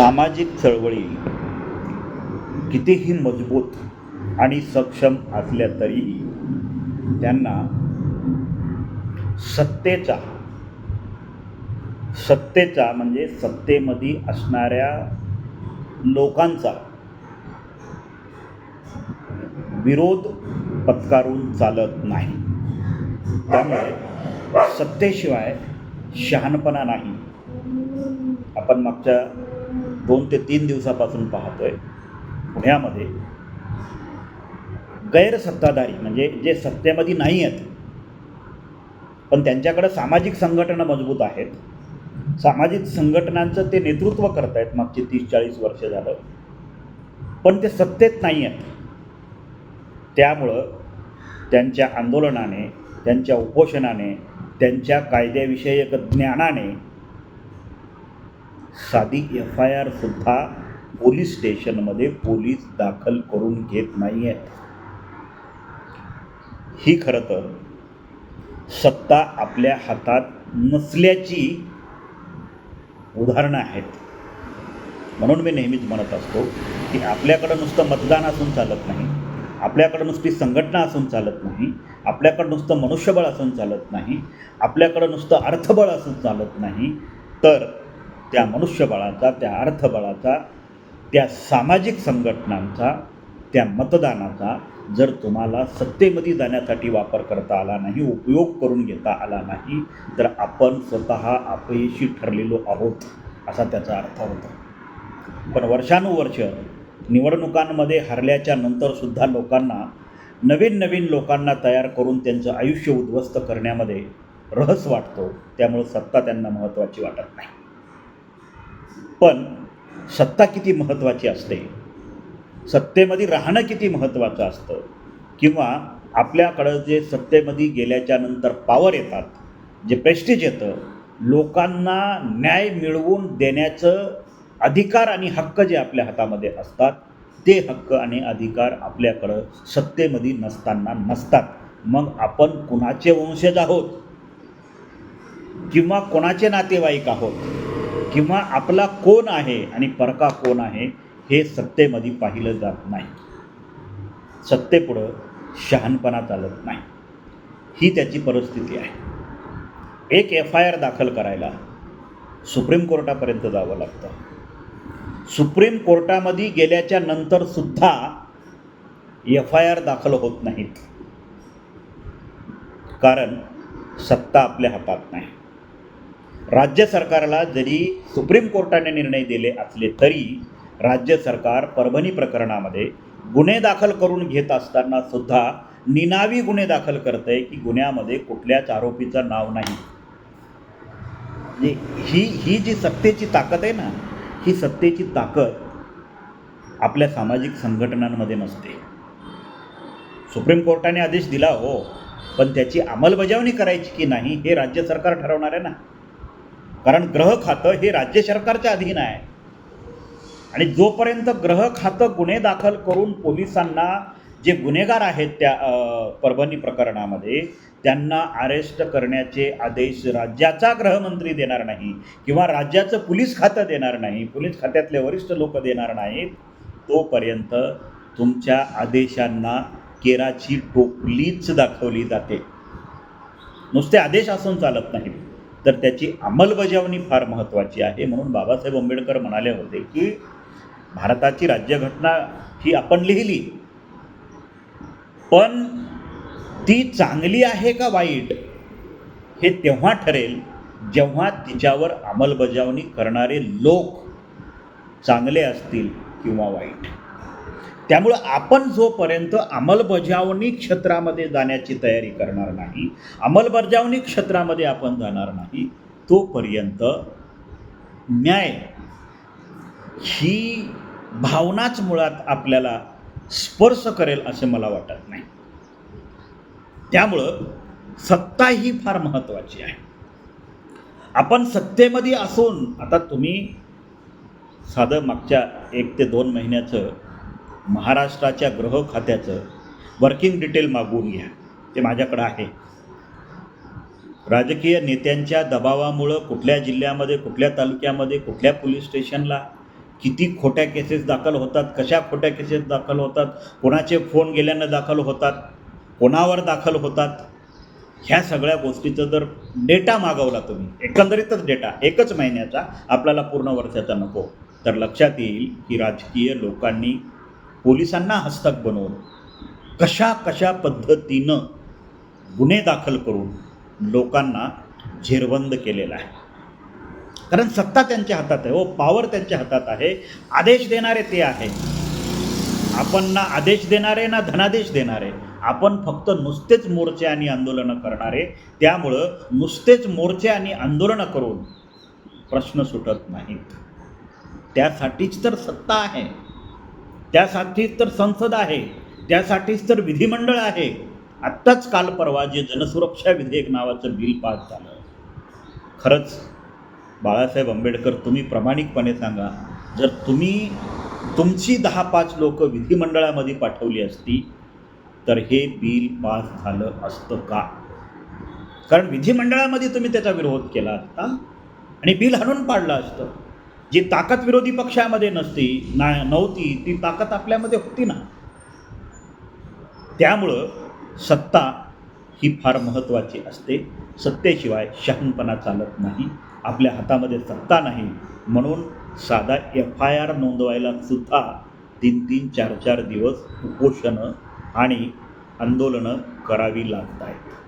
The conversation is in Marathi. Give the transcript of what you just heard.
सामाजिक चळवळी कितीही मजबूत आणि सक्षम असल्या तरीही त्यांना सत्तेचा सत्तेचा म्हणजे सत्तेमध्ये असणाऱ्या लोकांचा विरोध पत्कारून चालत नाही. त्यामुळे सत्तेशिवाय शहाणपणा नाही. आपण मागच्या दोन ते तीन दिवसापासून पाहतोय पुण्यामध्ये. गैरसत्ताधारी म्हणजे जे सत्तेमध्ये नाही आहेत पण त्यांच्याकडं सामाजिक संघटना मजबूत आहेत. सामाजिक संघटनांचं ते नेतृत्व करत आहेत मागची तीस चाळीस वर्ष झालं. पण ते सत्तेत नाही आहेत त्यामुळं त्यांच्या आंदोलनाने त्यांच्या उपोषणाने त्यांच्या कायद्याविषयक ज्ञानाने साधी एफ आय आरसुद्धा पोलीस स्टेशनमध्ये पोलीस दाखल करून घेत नाही आहेत ही खरं तर सत्ता आपल्या हातात नसल्याची उदाहरणं आहेत. म्हणून मी नेहमीच म्हणत असतो की आपल्याकडं नुसतं मतदान असून चालत नाही आपल्याकडं नुसती संघटना असून चालत नाही आपल्याकडं नुसतं मनुष्यबळ असून चालत नाही आपल्याकडं नुसतं अर्थबळ असून चालत नाही तर त्या मनुष्यबळाचा त्या अर्थबळाचा त्या सामाजिक संघटनांचा त्या मतदानाचा जर तुम्हाला सत्तेमध्ये जाण्यासाठी वापर करता आला नाही उपयोग करून घेता आला नाही तर आपण स्वतः अपयशी ठरलेलो आहोत असा त्याचा अर्थ होतो. पण वर्षानुवर्ष निवडणुकांमध्ये हरल्याच्या नंतरसुद्धा लोकांना नवीन नवीन लोकांना तयार करून त्यांचं आयुष्य उद्ध्वस्त करण्यामध्ये रहस वाटतो त्यामुळं सत्ता त्यांना महत्त्वाची वाटत नाही. पण सत्ता किती महत्त्वाची असते? सत्तेमध्ये राहणं किती महत्त्वाचं असतं? किंवा आपल्याकडं जे सत्तेमध्ये गेल्याच्यानंतर पावर येतात जे प्रेस्टिज येतं लोकांना न्याय मिळवून देण्याचं अधिकार आणि हक्क जे आपल्या हातामध्ये असतात ते हक्क आणि अधिकार आपल्याकडं सत्तेमध्ये नसताना नसतात. मग आपण कुणाचे वंशज आहोत? किंवा कोणाचे नातेवाईक आहोत? किंवा आपला कोण आहे आणि परका कोण आहे हे सत्तेमध्ये पाहिलं जात नाही. सत्तेपुढं शहाणपणा चालत नाही. ही त्याची परिस्थिती आहे. एक एफ आय आर दाखल करायला सुप्रीम कोर्टापर्यंत जावं लागतं. सुप्रीम कोर्टामध्ये गेल्याच्या नंतरसुद्धा एफ आय आर दाखल होत नाहीत. कारण सत्ता आपल्या हातात नाही. राज्य सरकारला जरी सुप्रीम कोर्टाने निर्णय दिले असले तरी राज्य सरकार परभणी प्रकरणामध्ये गुन्हे दाखल करून घेत असताना सुद्धा निनावी गुन्हे दाखल करत आहे की गुन्ह्यामध्ये कुठल्याच आरोपीचं नाव नाही. म्हणजे ही ही जी सत्तेची ताकद आहे ना ही सत्तेची ताकद आपल्या सामाजिक संघटनांमध्ये नसते. सुप्रीम कोर्टाने आदेश दिला हो पण त्याची अंमलबजावणी करायची की नाही हे राज्य सरकार ठरवणार आहे ना. कारण ग्रह खातं हे राज्य सरकारच्या अधीन आहे. आणि जोपर्यंत ग्रह खातं गुन्हे दाखल करून पोलिसांना जे गुन्हेगार आहेत त्या परभणी प्रकरणामध्ये त्यांना अरेस्ट करण्याचे आदेश राज्याचा गृहमंत्री देणार नाही किंवा राज्याचं पोलीस खातं देणार नाही पोलीस खात्यातले वरिष्ठ लोक देणार नाहीत तोपर्यंत तुमच्या आदेशांना केराची टोपलीच दाखवली जाते. नुसते आदेश असून चालत नाही. तर त्याची अंमलबजावणी फार महत्त्वाची आहे म्हणून बाबासाहेब आंबेडकर म्हणाले होते की भारताची राज्यघटना ही आपण लिहिली. पण ती चांगली आहे का वाईट हे तेव्हा ठरेल जेव्हा तिच्यावर अंमलबजावणी करणारे लोक चांगले असतील किंवा वाईट. त्यामुळं आपण जोपर्यंत अंमलबजावणी क्षेत्रामध्ये जाण्याची तयारी करणार नाही अंमलबजावणी क्षेत्रामध्ये आपण जाणार नाही तोपर्यंत न्याय ही भावनाच मुळात आपल्याला स्पर्श करेल असे मला वाटत नाही. त्यामुळं सत्ता ही फार महत्त्वाची आहे. आपण सत्तेमध्ये असून आता तुम्ही साधं मागच्या एक ते दोन महिन्याचं महाराष्ट्राच्या गृह खात्याचं वर्किंग डिटेल मागवून घ्या. ते माझ्याकडं आहे. राजकीय नेत्यांच्या दबावामुळं कुठल्या जिल्ह्यामध्ये कुठल्या तालुक्यामध्ये कुठल्या पोलीस स्टेशनला किती खोट्या केसेस दाखल होतात कशा खोट्या केसेस दाखल होतात कोणाचे फोन गेल्यानं दाखल होतात कोणावर दाखल होतात ह्या सगळ्या गोष्टीचं जर डेटा मागवला तुम्ही एकंदरीतच डेटा एकच महिन्याचा आपल्याला पूर्ण वर्षाचा नको. तर लक्षात येईल की राजकीय लोकांनी पोलिसांना हस्तक बनवून कशा कशा पद्धतीनं गुन्हे दाखल करून लोकांना झेरबंद केलेला आहे. कारण सत्ता त्यांच्या हातात आहे हो, व पॉवर त्यांच्या हातात आहे आदेश देणारे ते आहे. आपण ना आदेश देणारे ना धनादेश देणारे आपण फक्त नुसतेच मोर्चे आणि आंदोलनं करणारे त्यामुळं नुसतेच मोर्चे आणि आंदोलनं करून प्रश्न सुटत नाहीत. त्यासाठीच तर सत्ता आहे. त्यासाठीच तर संसद आहे त्यासाठीच तर विधिमंडळ आहे. आत्ताच काल परवा जे जनसुरक्षा विधेयक नावाचं बिल पास झालं. खरंच बाळासाहेब आंबेडकर तुम्ही प्रामाणिकपणे सांगा जर तुम्ही तुमची दहा पाच लोक विधिमंडळामध्ये पाठवली असती तर हे बिल पास झालं असतं का? कारण विधिमंडळामध्ये तुम्ही त्याचा विरोध केला असता आणि बिल हाणून पाडलं असतं. जी ताकद विरोधी पक्षामध्ये नसती ना नव्हती ती ताकद आपल्यामध्ये होती ना. त्यामुळं सत्ता ही फार महत्त्वाची असते. सत्तेशिवाय शहाणपणा चालत नाही. आपल्या हातामध्ये सत्ता नाही. म्हणून साधा एफ आय आर नोंदवायला सुद्धा तीन तीन चार चार दिवस उपोषणं आणि आंदोलनं करावी लागत आहेत